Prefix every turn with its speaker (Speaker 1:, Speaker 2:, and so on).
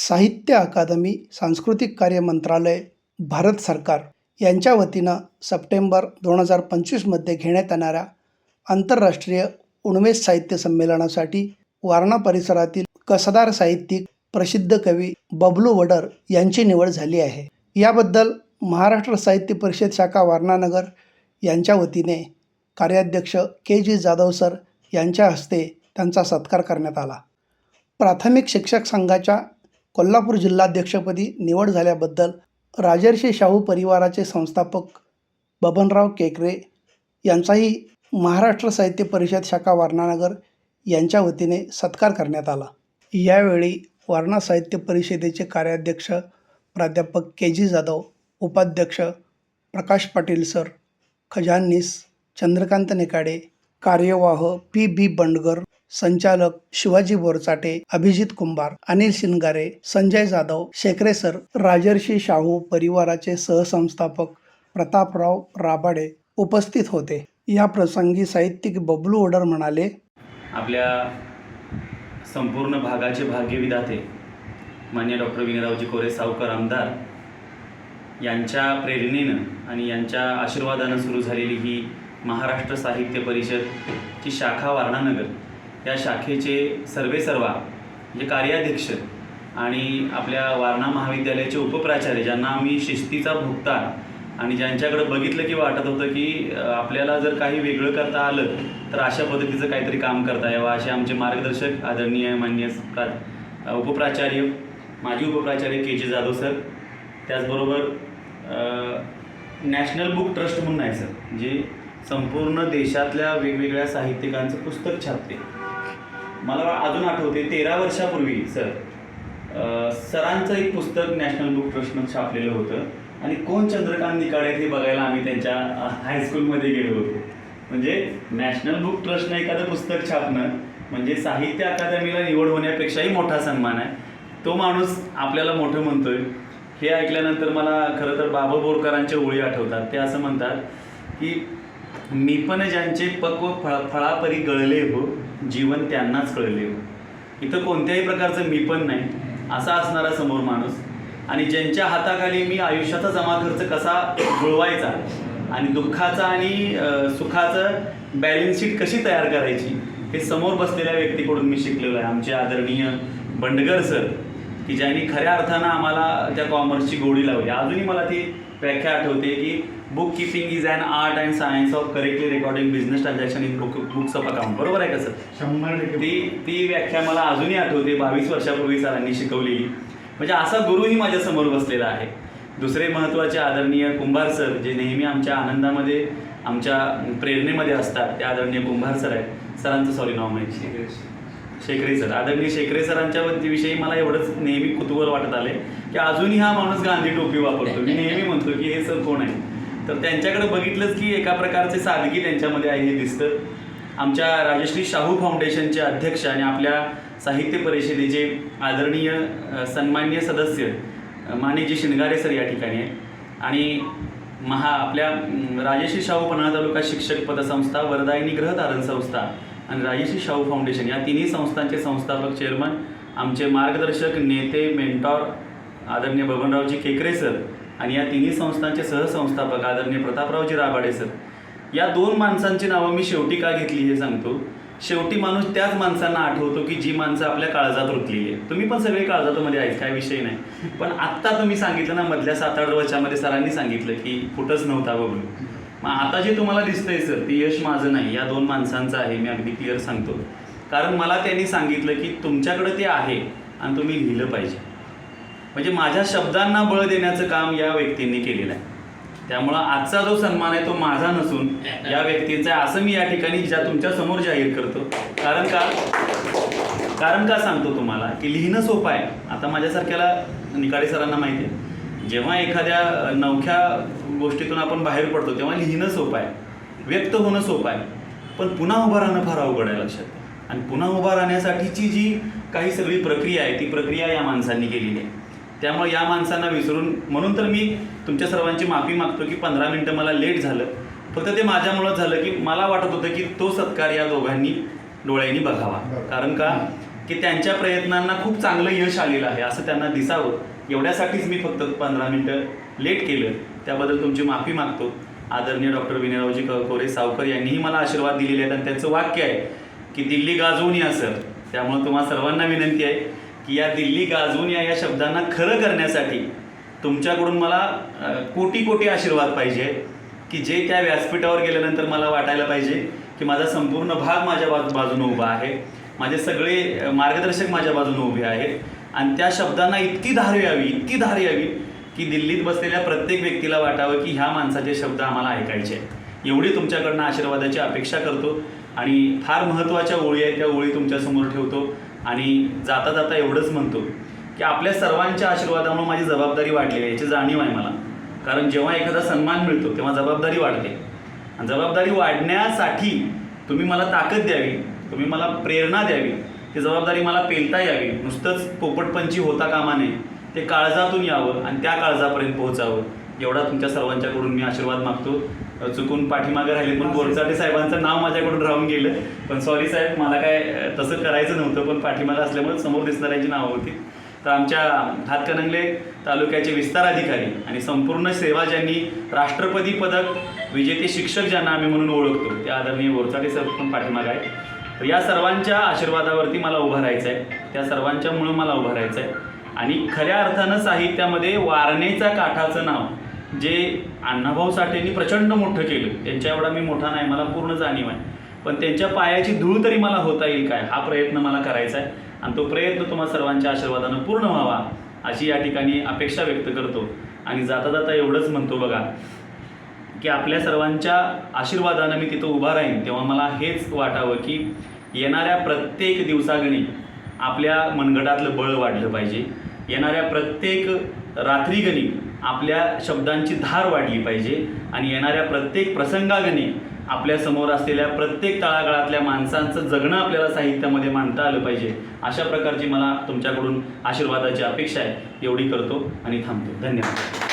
Speaker 1: साहित्य अकादमी सांस्कृतिक कार्य मंत्रालय भारत सरकार यांच्या वतीनं सप्टेंबर दोन हजार पंचवीसमध्ये घेण्यात येणाऱ्या आंतरराष्ट्रीय उन्मेष साहित्य संमेलनासाठी वारणा परिसरातील कसदार साहित्यिक प्रसिद्ध कवी बबलू वडर यांची निवड झाली आहे. याबद्दल महाराष्ट्र साहित्य परिषद शाखा वारणानगर यांच्या वतीने कार्याध्यक्ष के जी जाधव सर यांच्या हस्ते त्यांचा सत्कार करण्यात आला. प्राथमिक शिक्षक संघाच्या कोल्हापूर जिल्हाध्यक्षपदी निवड झाल्याबद्दल राजर्षी शाहू परिवाराचे संस्थापक बबनराव केकरे यांचाही महाराष्ट्र साहित्य परिषद शाखा वारणानगर यांच्या वतीने सत्कार करण्यात आला. यावेळी वारणा साहित्य परिषदेचे कार्याध्यक्ष प्राध्यापक के जी जाधव उपाध्यक्ष प्रकाश पाटील सर खजानीस चंद्रकांत नेकाडे कार्यवाह पी बी बंडगर संचालक शिवाजी बोरचाटे अभिजित कुंभार अनिल शिनगारे संजय जाधव शेखरे सर राजर्षी शाहू परिवाराचे सहसंस्थापक प्रतापराव राबाडे उपस्थित होते. या प्रसंगी साहित्यिक बबलू ओडर म्हणाले
Speaker 2: आपल्या संपूर्ण भागाचे भाग्यविधाते मान्य डॉक्टर विनरावजी कोरे सावकर आमदार यांच्या प्रेरणेनं आणि यांच्या आशीर्वादानं सुरू झालेली ही महाराष्ट्र साहित्य परिषदची शाखा वारणानगर या शाखेचे सर्वेसर्वा जे कार्याध्यक्ष आणि आपल्या वारणा महाविद्यालयाचे उपप्राचार्य ज्यांना आम्ही शिस्तीचा भोगता आणि ज्यांच्याकडे बघितलं की वाटत होतं की आपल्याला जर काही वेगळं करता आलं तर अशा पद्धतीचं काहीतरी काम करता यावं असे आमचे मार्गदर्शक आदरणीय मान्य प्रा उपप्राचार्य माजी उपप्राचार्य के जे जाधव सर त्याचबरोबर नॅशनल बुक ट्रस्ट म्हणून आहे सर जे संपूर्ण देशातल्या वेगवेगळ्या साहित्यिकांचं पुस्तक छापते. मला अजून आठवते तेरा वर्षापूर्वी सर सरांचं एक पुस्तक नॅशनल बुक ट्रस्टनं छापलेलं होतं आणि कोण चंद्रकांत निकाळे हे बघायला आम्ही त्यांच्या हायस्कूलमध्ये गेलो होतो. म्हणजे नॅशनल बुक ट्रस्टनं एखादं पुस्तक छापणं म्हणजे साहित्य अकादमीला निवड होण्यापेक्षाही मोठा सन्मान आहे. तो माणूस आपल्याला मोठं म्हणतोय. हे ऐकल्यानंतर मला खरं तर बाबा बोरकरांच्या ओळी आठवतात. ते असं म्हणतात की मी पण ज्यांचे पक्व फळ फळापरी गळले हो जीवन त्यांनाच कळले हो. इथं कोणत्याही प्रकारचं मी पण नाही असा असणारा समोर माणूस. आणि ज्यांच्या हाताखाली मी आयुष्याचा जमा खर्च कसा जुळवायचा आणि दुःखाचा आणि सुखाचं बॅलन्स शीट कशी तयार करायची हे समोर बसलेल्या व्यक्तीकडून मी शिकलेलो आहे. आमचे आदरणीय बंडगर सर की ज्यांनी खऱ्या अर्थानं आम्हाला त्या कॉमर्सची गोडी लावली. अजूनही मला ती व्याख्या आठवते की book keeping is an art and science of correctly recording business transaction in book books of account बरोबर आहे का सर
Speaker 3: शंभर
Speaker 2: ती ती व्याख्या मला अजूनही आठवते बावीस वर्षापूर्वी सरांनी शिकवलेली. म्हणजे असा गुरुही माझ्यासमोर बसलेला आहे. दुसरे महत्त्वाचे आदरणीय कुंभार सर जे नेहमी आमच्या आनंदामध्ये आमच्या प्रेरणेमध्ये असतात ते आदरणीय कुंभार सर आहेत. सरांचं सॉरी नाव माहिती शेखरे सर. आदरणीय शेखरे सरांच्या विषयी मला एवढंच नेहमी कुतूहल वाटत आले की अजूनही हा माणूस गांधी टोपी वापरतो मी नेहमी म्हणतो की हे सर कोण आहे? तर त्यांच्याकडे बघितलंच की एका प्रकारचे सादगी त्यांच्यामध्ये आहे हे दिसतं. आमच्या राजश्री शाहू फाउंडेशनचे अध्यक्ष आणि आपल्या साहित्य परिषदेचे आदरणीय सन्मान्य सन्माननीय सदस्य मानेजी माणिकजी शिंगारे सर या ठिकाणी आहे आणि महा आपल्या राजश्री शाहू पन्हाळा तालुका शिक्षक पदसंस्था वरदायिनी ग्रहधारण संस्था आणि राजश्री शाहू फाउंडेशन या तिन्ही संस्थांचे संस्थापक चेअरमन आमचे मार्गदर्शक नेते मेंटॉर आदरणीय बबनरावजी केकरे सर आणि या तिन्ही संस्थांचे सहसंस्थापक आदरणीय प्रतापरावजी राबाडे सर या दोन माणसांची नावं मी शेवटी का घेतली हे सांगतो? शेवटी माणूस त्याच माणसांना आठवतो की जी माणसं आपल्या काळजात रुतलेली आहे तुम्ही पण सगळे काळजातमध्ये आहेत काय विषय नाही. पण आत्ता तुम्ही सांगितलं ना मधल्या सात आठ वर्षामध्ये सरांनी सांगितलं की कुठंच नव्हता बघून मग आता जे तुम्हाला दिसतंय सर ते यश माझं नाही. या दोन माणसांचं आहे मी अगदी क्लिअर सांगतो. कारण मला त्यांनी सांगितलं की तुमच्याकडे ते आहे आणि तुम्ही लिहिलं पाहिजे. म्हणजे माझ्या शब्दांना बळ देण्याचं काम या व्यक्तींनी केलेलं आहे. त्यामुळं आजचा जो सन्मान आहे तो माझा नसून या व्यक्तींचा आहे. असं मी या ठिकाणी ज्या तुमच्यासमोर जाहीर करतो. कारण का? कारण का सांगतो तुम्हाला की लिहिणं सोपं आहे. आता माझ्यासारख्याला निकाडे सरांना माहिती आहे. जेव्हा एखाद्या नवख्या गोष्टीतून आपण बाहेर पडतो तेव्हा लिहिणं सोपं आहे व्यक्त होणं सोपं आहे. पण पुन्हा उभं राहणं फार अवघड आहे लक्षात आणि पुन्हा उभा राहण्यासाठीची जी काही सगळी प्रक्रिया आहे ती प्रक्रिया या माणसांनी केलेली आहे. त्यामुळे या माणसांना विसरून म्हणून तर मी तुमच्या सर्वांची माफी मागतो की पंधरा मिनटं मला लेट झालं. फक्त ते माझ्यामुळं झालं की मला वाटत होतं की तो सत्कार या दोघांनी डोळ्यांनी बघावा. कारण का? की त्यांच्या प्रयत्नांना खूप चांगलं यश आलेलं आहे असं त्यांना दिसावं. एवढ्यासाठीच मी फक्त पंधरा मिनटं लेट केलं. त्याबद्दल तुमची माफी मागतो. आदरणीय डॉक्टर विनयरावजी कोरे सावकर यांनीही मला आशीर्वाद दिलेले आहेत आणि त्यांचं वाक्य आहे की दिल्ली गाजवून या सर. त्यामुळे तुम्हाला सर्वांना विनंती आहे की या दिल्ली गाजवून या या शब्दांना खरं करण्यासाठी तुमच्याकडून मला कोटी कोटी आशीर्वाद पाहिजे की जे त्या व्यासपीठावर गेल्यानंतर मला वाटायला पाहिजे की माझा संपूर्ण भाग माझ्या बाजू बाजूने उभा आहे. माझे सगळे मार्गदर्शक माझ्या बाजूने उभे आहेत. आणि त्या शब्दांना इतकी धार यावी इतकी धार यावी की दिल्लीत बसलेल्या प्रत्येक व्यक्तीला वाटावं की ह्या माणसाचे शब्द आम्हाला ऐकायचे आहेत. एवढी तुमच्याकडनं आशीर्वादाची अपेक्षा करतो आणि फार महत्त्वाच्या ओळी आहेत त्या ओळी तुमच्यासमोर ठेवतो आणि जाता जाता एवढंच म्हणतो की आपल्या सर्वांच्या आशीर्वादामुळे माझी जबाबदारी वाढलेली आहे. याची जाणीव आहे मला. कारण जेव्हा एखादा सन्मान मिळतो तेव्हा जबाबदारी वाढते. आणि जबाबदारी वाढण्यासाठी तुम्ही मला ताकद द्यावी तुम्ही मला प्रेरणा द्यावी. ती जबाबदारी मला पेलता यावी. नुसतंच पोपटपंची होता कामा नये ते काळजातून यावं आणि त्या काळजापर्यंत पोहोचावं. एवढा तुमच्या सर्वांच्याकडून मी आशीर्वाद मागतो. चुकून पाठीमागे राहिले पण बोरचाटे साहेबांचं नाव माझ्याकडून राहून गेलं. पण सॉरी साहेब मला काय तसं करायचं नव्हतं पण पाठीमागे असल्यामुळे समोर दिसणाऱ्यांची नावं होती. तर आमच्या हातकणंगले तालुक्याचे विस्तार अधिकारी आणि संपूर्ण सेवा ज्यांनी राष्ट्रपती पदक विजेते शिक्षक ज्यांना आम्ही म्हणून ओळखतो ते आदरणीय बोरचाटे सर पण पाठीमागे आहे तर या सर्वांच्या आशीर्वादावरती मला उभं राहायचं आहे त्या सर्वांच्यामुळं मला उभं राहायचं आहे आणि खऱ्या अर्थानं साहित्यामध्ये वारणेचा काठाचं नाव जे अण्णाभाऊ साठेंनी प्रचंड मोठं केलं त्यांच्या एवढा मी मोठा नाही मला पूर्ण जाणीव आहे. पण त्यांच्या पायाची धूळ तरी मला होता येईल काय हा प्रयत्न मला करायचा आहे. आणि तो प्रयत्न तुम्हा सर्वांच्या आशीर्वादानं पूर्ण व्हावा अशी या ठिकाणी अपेक्षा व्यक्त करतो. आणि जाता जाता एवढंच म्हणतो बघा की आपल्या सर्वांच्या आशीर्वादानं मी तिथं उभा राहीन तेव्हा मला हेच वाटावं की येणाऱ्या प्रत्येक दिवसागणी आपल्या मनगटातलं बळ वाढलं पाहिजे. येणाऱ्या प्रत्येक रात्रीगणी आपल्या शब्दांची धार वाढली पाहिजे आणि येणाऱ्या प्रत्येक प्रसंगागणी आपल्यासमोर असलेल्या प्रत्येक तळागाळातल्या माणसांचं जगणं आपल्याला साहित्यामध्ये मांडता आलं पाहिजे. अशा प्रकारची मला तुमच्याकडून आशीर्वादाची अपेक्षा आहे. एवढी करतो आणि थांबतो. धन्यवाद.